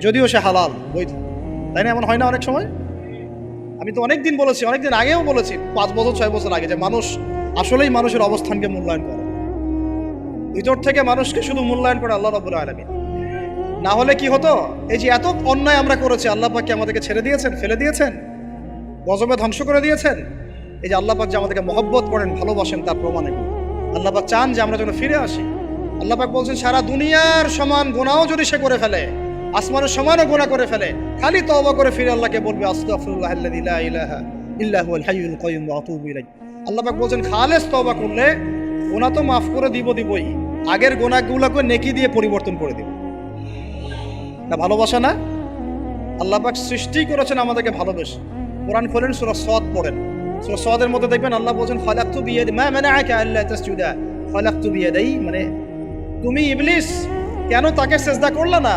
যদিও সে হালাল, বৈধ। তাই না, এমন হয় না অনেক সময়? আমি তো অনেক দিন বলেছি অনেক দিন আগেও বলেছি, পাঁচ বছর, ছয় বছর আগে, যে মানুষ আসলেই মানুষের অবস্থানকে মূল্যায়ন করে। ভিতর থেকে মানুষকে শুধু মূল্যায়ন করে আল্লাহ রবুল আলমী না হলে কি হতো? এই যে এত অন্যায় আমরা করেছি, আল্লাহ পাক কি আমাদেরকে ছেড়ে দিয়েছেন, ফেলে দিয়েছেন? গজবে ধ্বংস করে দিয়েছেন? এই যে আল্লাহ পাক যে আমাদেরকে মহব্বত করেন, ভালোবাসেন, তার প্রমাণ। আল্লাহ পাক চান যে আমরা যেন ফিরে আসি। আল্লাহ পাক বলছেন, সারা দুনিয়ার সমান গোনাও যদি সে করে ফেলে আসমানের সমানও গোনা করে ফেলে। খালি তওবা করে ফিরে আল্লাহকে বলবে আল্লাহ বলছেন, খালেস তওবা করলে গোনা তো মাফ করে দিব দিবই। আগের গোনাগুলোকে নেকি দিয়ে পরিবর্তন করে দিব। না, ভালোবাসা না? আল্লাহ পাক সৃষ্টি করেছেন আমাদেরকে ভালোবেসে। কোরআন খোলেন, সূরা সদ পড়েন। সূরা সদের মধ্যে দেখবেন আল্লাহ বলছেন খালাকতু বিয়াদি মা মানাআকা আল্লা তাসজুদা। খালাকতু বিয়াদাই মানে তুমি ইবলিস, কেন তাকে সেজদা করলা না?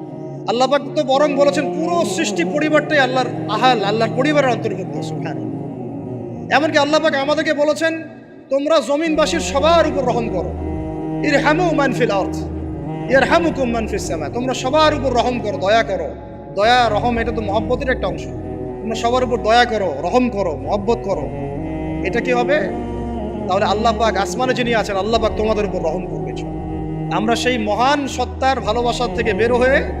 আল্লাহ পাক তো বরং বলেছেন পুরো সৃষ্টি পরিবারটাই আল্লাহর আহাল আল্লাহর পরিবারের অন্তর্ভুক্ত। এমনকি আল্লাহ পাক আমাদেরকে বলেছেন তোমরা জমিনবাসীর সবার উপর রহম করো। ইর হ্যামু মানফিল অর্থ ইর হ্যামুকুম মানফিস তোমরা সবার উপর রহম করো দয়া করো। দয়া রহম এটা তো মহব্বতের একটা অংশ। তোমরা সবার উপর দয়া করো রহম করো মহব্বত করো। এটা কি হবে? তাহলে আল্লাহ পাক আসমানে যিনি আছেন আল্লাহ পাক তোমাদের উপর রহম করবে। আমরা সেই মহান সত্তার ভালোবাসার থেকে বের হয়ে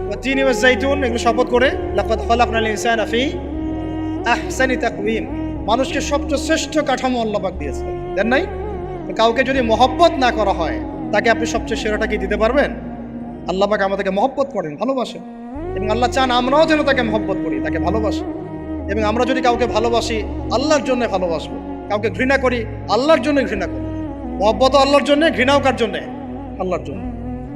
তিন ইউএস জাইতুন এগুলো শপথ করে মানুষকে সবচেয়ে শ্রেষ্ঠ কাঠামো আল্লাপাক দিয়েছে। দেন নাই? কাউকে যদি মহব্বত না করা হয়, তাকে আপনি সবচেয়ে সেরাটা কি দিতে পারবেন? আল্লাহ পাক আমাদেরকে মহব্বত করেন, ভালোবাসেন। এবং আল্লাহ চান আমরাও যেন তাকে মহব্বত করি, তাকে ভালোবাসি। এবং আমরা যদি কাউকে ভালোবাসি, আল্লাহর জন্য ভালোবাসবো। কাউকে ঘৃণা করি, আল্লাহর জন্য ঘৃণা করি। মহব্বত আল্লাহর জন্য, ঘৃণাও কার জন্য? আল্লাহর জন্য।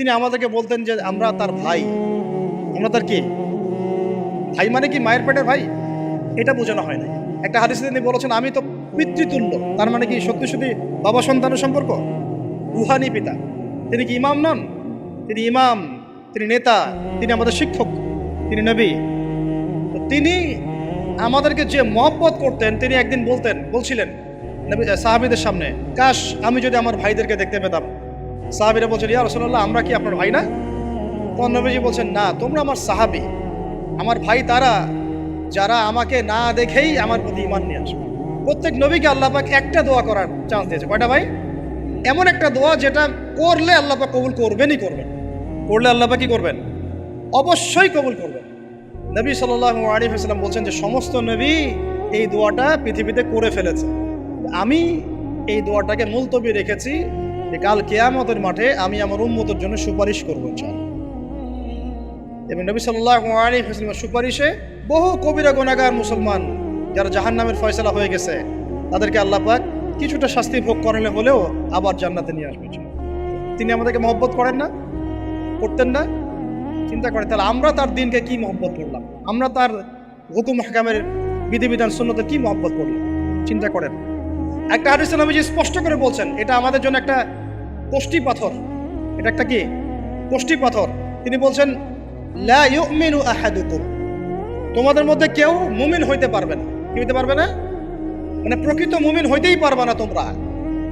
তিনি আমাদেরকে বলতেন যে আমরা তার ভাই। আমরা তার কি? ভাই মানে কি মায়ের পেটের ভাই? এটা বোঝানো হয় না একটা হাদিসে তিনি বলেছেন, আমি তো পিতৃতুল্য। তার মানে কি সত্যি সত্যি বাবা সন্তানের সম্পর্ক? রুহানি পিতা। তিনি কি ইমাম নন? তিনি ইমাম, তিনি নেতা, তিনি আমাদের শিক্ষক, তিনি নবী। তিনি আমাদেরকে যে মহব্বত করতেন, তিনি একদিন বলতেন, বলছিলেন সাহাবিদের সামনে, কাশ, আমি যদি আমার ভাইদেরকে দেখতে পেতাম। সাহাবিরা বলছেন, ইয়া রসল্লাহ আমরা কি আপনার ভাই না? তখন নবীজি বলছেন, না, তোমরা আমার সাহাবি। আমার ভাই তারা, যারা আমাকে না দেখেই আমার প্রতি ইমান নিয়ে আসবে। প্রত্যেক নবীকে আল্লাহ পাক একটা দোয়া করার চান্স দিয়েছে। কয়টা ভাই? এমন একটা দোয়া যেটা করলে আল্লাহ পাক কবুল করবেনই করবেন। করলে আল্লাহ পাক কি করবেন? অবশ্যই কবুল করবেন। নবী সাল্লাহ আলিফ ইসলাম বলছেন যে, সমস্ত নবী এই দোয়াটা পৃথিবীতে করে ফেলেছে। আমি এই দোয়াটাকে মুলতবি রেখেছি যে কাল কেয়ামতের মাঠে আমি আমার উন্মতের জন্য সুপারিশ করব এবং নবী সাল্লাহ সুপারিশে বহু কবিরা গোনাগার মুসলমান যারা জাহান নামের ফয়সলা হয়ে গেছে, তাদেরকে আল্লাহ পাক কিছুটা শাস্তি ভোগ করালে হলেও আবার জান্নাতে নিয়ে আসবে তিনি আমাদেরকে মহব্বত করেন না, করতেন না। চিন্তা করেন, তাহলে আমরা তার দিনকে কি মহব্বত করলাম? আমরা তার হুকুম, হাকামের বিধিবিধান শূন্যতে কি মহব্বত করলাম? চিন্তা করেন। একটা হাদিস নবীজি স্পষ্ট করে বলছেন, এটা আমাদের জন্য একটা কোষ্টি পাথর। এটা একটা কি? কোষ্টি পাথর। তিনি বলছেন, লা ইউমিনু আহাদুকুম। তোমাদের মধ্যে কেউ মুমিন হইতে পারবে না। কি হইতে পারবে না? মানে প্রকৃত মুমিন হইতেই পারবে না তোমরা।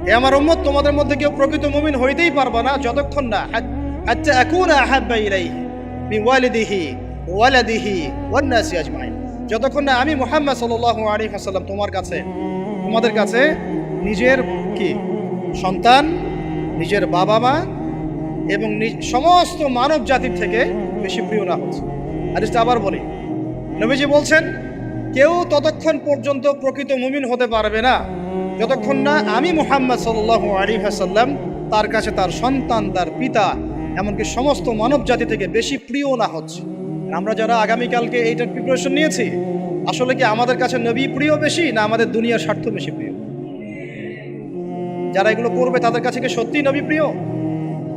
হে আমার উম্মত, তোমাদের মধ্যে কেউ প্রকৃত মুমিন হইতেই পারবে না, যতক্ষণ না। হাত্তা আকুনা আহাব্বা ইলাইহি, মিন ওয়ালিদিহি, ওয়ালাদিহি ওয়ান নাসি আজমাইন। যতক্ষণ না আমি মুহাম্মদ সাল্লাল্লাহু আলাইহি ওয়াসাল্লাম তোমার কাছে, তোমাদের কাছে নিজের কি? সন্তান নিজের বাবা মা এবং সমস্ত মানব জাতির থেকে বেশি প্রিয় না হচ্ছে। হাদিসটা আবার বলি। নবীজি বলছেন, কেউ ততক্ষণ পর্যন্ত প্রকৃত মুমিন হতে পারবে না। যতক্ষণ না আমি মোহাম্মদ সাল্লাহ আলী হাসাল্লাম তার কাছে তার সন্তান, তার পিতা, এমনকি সমস্ত মানব জাতি থেকে বেশি প্রিয় না হচ্ছে। আমরা যারা আগামীকালকে এইটার প্রিপারেশন নিয়েছি, আসলে কি আমাদের কাছে নবী প্রিয় বেশি না আমাদের দুনিয়ার স্বার্থ বেশি প্রিয়? যারা এগুলো করবে তাদের কাছে কি সত্যিই নবী প্রিয়?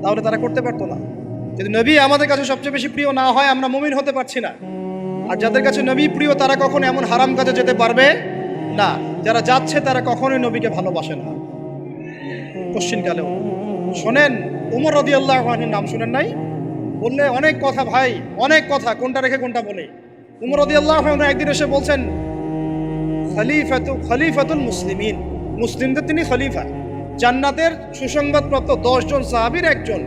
তাহলে তারা করতে পারতো না। যদি নবী আমাদের কাছে সবচেয়ে বেশি প্রিয় না হয়, আমরা মুমিন হতে পারছি না। আর যাদের কাছে নবী প্রিয়, তারা কখনো এমন হারাম কাজে যেতে পারবে না। যারা যাচ্ছে, তারা কখনোই নবীকে ভালোবাসে না। কোশ্চিনকালেও শোনেন, উমর রদি আল্লাহ নাম শুনেন নাই? বললে অনেক কথা ভাই, অনেক কথা। কোনটা রেখে কোনটা বলে? উমর রদি আল্লাহ একদিন এসে বলছেন, খলিফাতু, খলিফাতুল মুসলিমিন। মুসলিমদের তিনি খলিফা। জান্নাতের সুসংবাদপ্রাপ্ত দশজন সাহাবির একজন।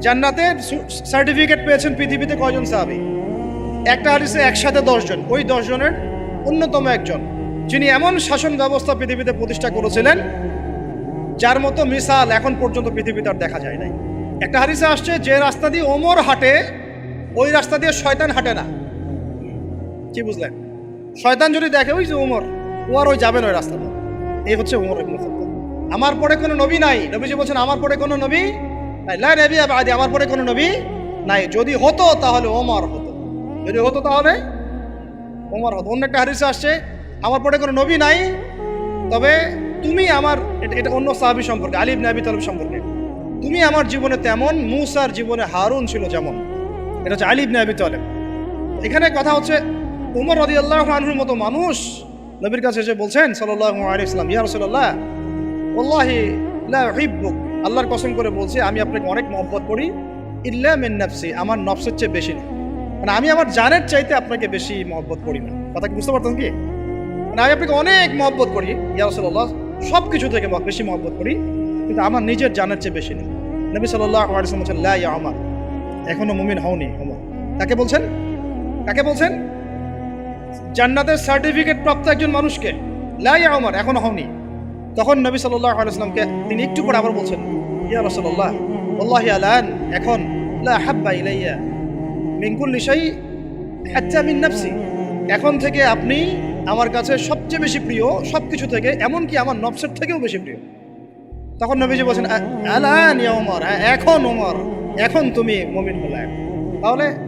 জান্নাতের সার্টিফিকেট পেয়েছেন পৃথিবীতে কয়জন সাহাবি? একটা হারিসে একসাথে দশজন। ওই দশজনের অন্যতম একজন, যিনি এমন শাসন ব্যবস্থা পৃথিবীতে প্রতিষ্ঠা করেছিলেন, যার মতো মিসাল এখন পর্যন্ত পৃথিবীতে আর দেখা যায় নাই। একটা হারিসে আসছে, যে রাস্তা দিয়ে ওমর হাঁটে, ওই রাস্তা দিয়ে শয়তান হাঁটে না। কি বুঝলেন? শয়তান যদি দেখে, ওই যে ওমর, ও আর ওই যাবেন ওই রাস্তা দিয়ে। এই হচ্ছে ওমর ইবনে। আমার পরে কোনো নবী নাই। নবীজি বলছেন, আমার পরে কোনো নবী নাই। লা নবী আবাদি, আমার পরে কোনো নবী নাই। যদি হতো, তাহলে ওমর হতো। যদি হতো, তাহলে ওমর হতো। অন্য একটা হাদিসে আসছে, আমার পরে কোনো নবী নাই, তবে তুমি আমার এটা- এটা অন্য সাহাবি সম্পর্কে আলিব নাবি তালব সম্পর্কে। তুমি আমার জীবনে তেমন, মুসার জীবনে হারুন ছিল যেমন। এটা হচ্ছে আলিব নাবি তালেব। এখানে কথা হচ্ছে উমর রদি আল্লাহ আনহুর মতো মানুষ নবীর কাছে এসে বলছেন সাল্লাহ আলী ইসলাম ইয়া রসুল্লাহ ওল্লাহি লা উহিব্বুক আল্লাহর কসম করে বলছে, আমি আপনাকে অনেক মহব্বত করি। ইল্লা মিন নাফসি, আমার নফসের চেয়ে বেশি না। মানে আমি আমার জানের চাইতে আপনাকে বেশি মহব্বত করি না। কথা বুঝতে পারতেন কি? মানে আমি আপনাকে অনেক মহব্বত করি। ইয়া রসুল্লাহ সব কিছু থেকে বেশি মহব্বত করি, কিন্তু আমার নিজের জানের চেয়ে বেশি না। নবী সাল্লাহ বলছেন, লা ইয়া আমার এখনও মুমিন হওনি ওমর কাকে বলছেন? কাকে বলছেন? জান্নাতের সার্টিফিকেট প্রাপ্ত একজন মানুষকে। লাই আমার এখনও হওনি। তখন নবী সাল্লাহ আলাইসলামকে তিনি একটু পরে আবার বলছেন ইয়া রসল্লাহ আল্লাহ আলান এখন লা হাব্বা ইলাইয়া মিঙ্কুল নিশাই হাচ্চা মিন নাফসি। এখন থেকে আপনি আমার কাছে সবচেয়ে বেশি প্রিয় সব কিছু থেকে এমনকি আমার নফসের থেকেও বেশি প্রিয়। তখন নবীজি বলছেন "আ- আলান ইয়া ওমর হ্যাঁ, এখন ওমর এখন তুমি মমিন হলে। তাহলে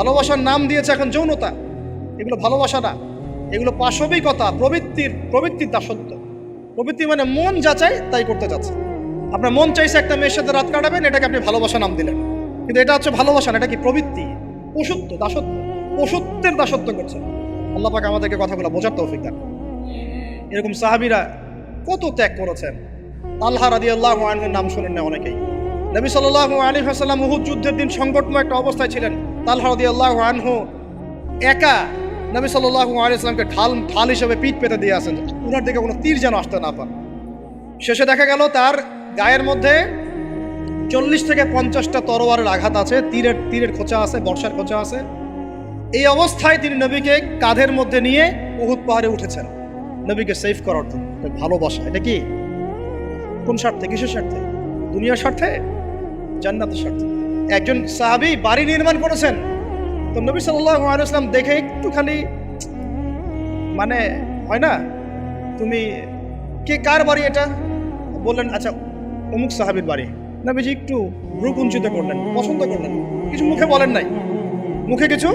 ভালোবাসার নাম দিয়েছে এখন যৌনতা। এগুলো ভালোবাসা না। এগুলো পাশবিকতা, প্রবৃত্তির প্রবৃত্তির দাসত্ব। প্রবৃত্তি মানে মন যা চাই তাই করতে যাচ্ছে। আপনার মন চাইছে একটা মেয়ের সাথে রাত কাটাবেন, এটাকে আপনি ভালোবাসা নাম দিলেন। কিন্তু এটা হচ্ছে ভালোবাসা না, এটা কি প্রবৃত্তি? পশুত্ব, দাসত্ব। পশুত্বের দাসত্ব করছে আল্লাহ পাক আমাদেরকে কথাগুলো বোঝার দান করুন। এরকম সাহাবিরা কত ত্যাগ করেছেন। আল্লাহ রাদি আল্লাহ আইনের নাম শোনেন না অনেকেই। নবী সাল্লাহ আলী হাসাল্লাম উহুদ যুদ্ধের দিন সংকটময় একটা অবস্থায় ছিলেন। রাদি আনহু একা নবী সাল্লাহ আলী ইসলামকে ঢাল ঢাল হিসেবে পিঠ পেতে দিয়ে আসেন। উনার দিকে কোনো তীর যেন আসতে না পান শেষে দেখা গেল তার গায়ের মধ্যে চল্লিশ থেকে পঞ্চাশটা তরোয়ারের আঘাত আছে, তীরের তীরের খোঁচা আছে, বর্ষার খোঁচা আছে। এই অবস্থায় তিনি নবীকে কাঁধের মধ্যে নিয়ে উহুদ পাহাড়ে উঠেছেন, নবীকে সেফ করার জন্য। ভালোবাসা, এটা কি? কোন স্বার্থে? কিসের স্বার্থে? দুনিয়ার স্বার্থে? জান্নাতের স্বার্থে? একজন সাহাবি বাড়ি নির্মাণ করেছেন। তো নবী আলাইসলাম দেখে একটু খালি মানে হয় না? তুমি কে, কার বাড়ি এটা? বললেন আচ্ছা অমুক সাহাবির বাড়ি। নবীজি একটু রূপঞ্চিত করলেন, পছন্দ করলেন। কিছু মুখে বলেন নাই। মুখে কিছু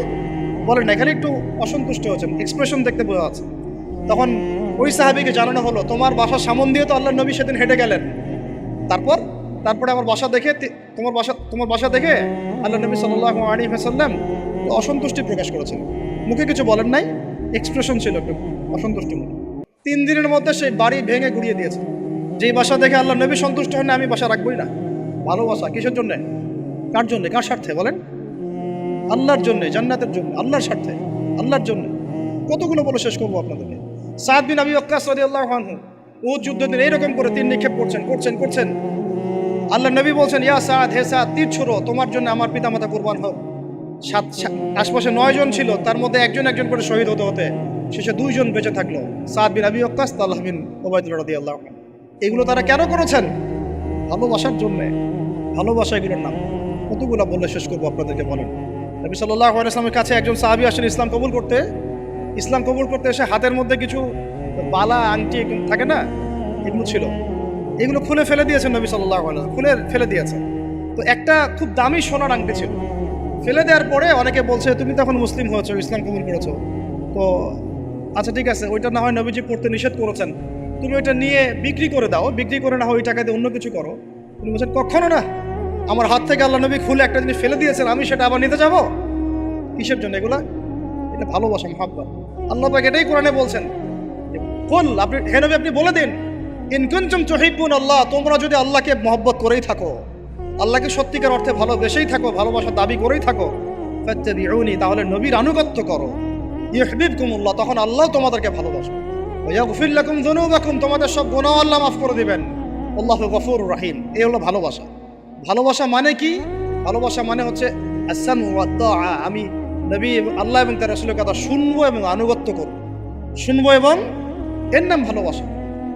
বলেন না এখানে একটু অসন্তুষ্ট হয়েছেন এক্সপ্রেশন দেখতে বোঝা যাচ্ছে। তখন ওই সাহাবিকে জানানো হলো, তোমার বাসার সামন দিয়ে তো আল্লাহ নবী সেদিন হেঁটে গেলেন। তারপর তারপরে আমার বাসা দেখে তোমার বাসা তোমার বাসা দেখে আল্লাহ নবী সাল্লাহ আলী হাসাল্লাম অসন্তুষ্টি প্রকাশ করেছেন। মুখে কিছু বলেন নাই এক্সপ্রেশন ছিল একটু অসন্তুষ্টি মুখ তিন দিনের মধ্যে সেই বাড়ি ভেঙে গুড়িয়ে দিয়েছে। যেই বাসা দেখে আল্লাহ নবী সন্তুষ্ট হন, আমি বাসা রাখবই না। ভালোবাসা কিসের জন্যে? কার জন্যে? কার স্বার্থে? বলেন। আল্লাহর জন্য, জান্নাতের জন্য, আল্লাহর স্বার্থে, আল্লাহর জন্য। কতগুলো বলে শেষ করব আপনাদেরকে? সাদ বিন আবি ওয়াক্কাস আল্লাহ আনহু ও যুদ্ধ দিন এইরকম করে তিন নিক্ষেপ করছেন করছেন করছেন। আল্লাহ নবী বলছেন, ইয়া সাদ, হে সাদ, তীর ছোড়ো, তোমার জন্য আমার পিতামাতা কুরবান হোক। সাত আশপাশে নয় জন ছিল, তার মধ্যে একজন একজন করে শহীদ হতে হতে শেষে দুইজন বেঁচে থাকল। সাদ বিন আবি ওয়াক্কাস তাল্লাহ বিন ওবায়দুল্লাহ আনহু। এগুলো তারা কেন করেছেন? ভালোবাসার জন্যে। ভালোবাসা এগুলোর নাম। কতগুলো বললে শেষ করব আপনাদেরকে বলেন। নবী সাল্লাহ আলাইসলামের কাছে একজন সাহাবি আসেন ইসলাম কবুল করতে। ইসলাম কবুল করতে এসে হাতের মধ্যে কিছু বালা, আংটি থাকে না? এগুলো ছিল। এগুলো খুলে ফেলে দিয়েছেন নবী সাল্লাহ খুলে ফেলে দিয়েছেন। তো একটা খুব দামি সোনার আংটি ছিল। ফেলে দেওয়ার পরে অনেকে বলছে, তুমি তো এখন মুসলিম হয়েছো, ইসলাম কবুল করেছ। তো আচ্ছা ঠিক আছে, ওইটা না হয় নবীজি পড়তে নিষেধ করেছেন। তুমি ওইটা নিয়ে বিক্রি করে দাও। বিক্রি করে না হয় ওই টাকা দিয়ে অন্য কিছু করো। তুমি বলছেন, কখনো না। আমার হাত থেকে আল্লাহ নবী খুলে একটা জিনিস ফেলে দিয়েছেন, আমি সেটা আবার নিতে যাব? কিসের জন্য এগুলা? এটা ভালোবাসা, মহাব্বত। আল্লাহ পাক এটাই কোরআনে বলছেন কুল, আপনি, হে নবী, আপনি বলে দিন। ইনকুনচুম চহিবুন আল্লাহ, তোমরা যদি আল্লাহকে মহব্বত করেই থাকো, আল্লাহকে সত্যিকার অর্থে ভালোবেসেই থাকো ভালোবাসা দাবি করেই থাকো, ফাত্তাবিউনি, তাহলে নবীর আনুগত্য করো। ইউহিবকুমুল্লাহ তখন আল্লাহ তোমাদেরকে ভালোবাসবে। ওয়াগফির লাকুম যুনুবাকুম, তোমাদের সব গুনাহ আল্লাহ মাফ করে দিবেন। আল্লাহ গফুর রহিম এই হলো ভালোবাসা। ভালোবাসা মানে কি? ভালোবাসা মানে হচ্ছে আসাম আমি নবী আল্লাহ এবং তার রসুলের কথা শুনব এবং আনুগত্য করব। শুনব এবং এর নাম ভালোবাসা।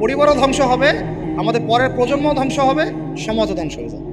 পরিবারও ধ্বংস হবে আমাদের পরের প্রজন্ম ধ্বংস হবে সমাজও ধ্বংস হয়ে যাবে।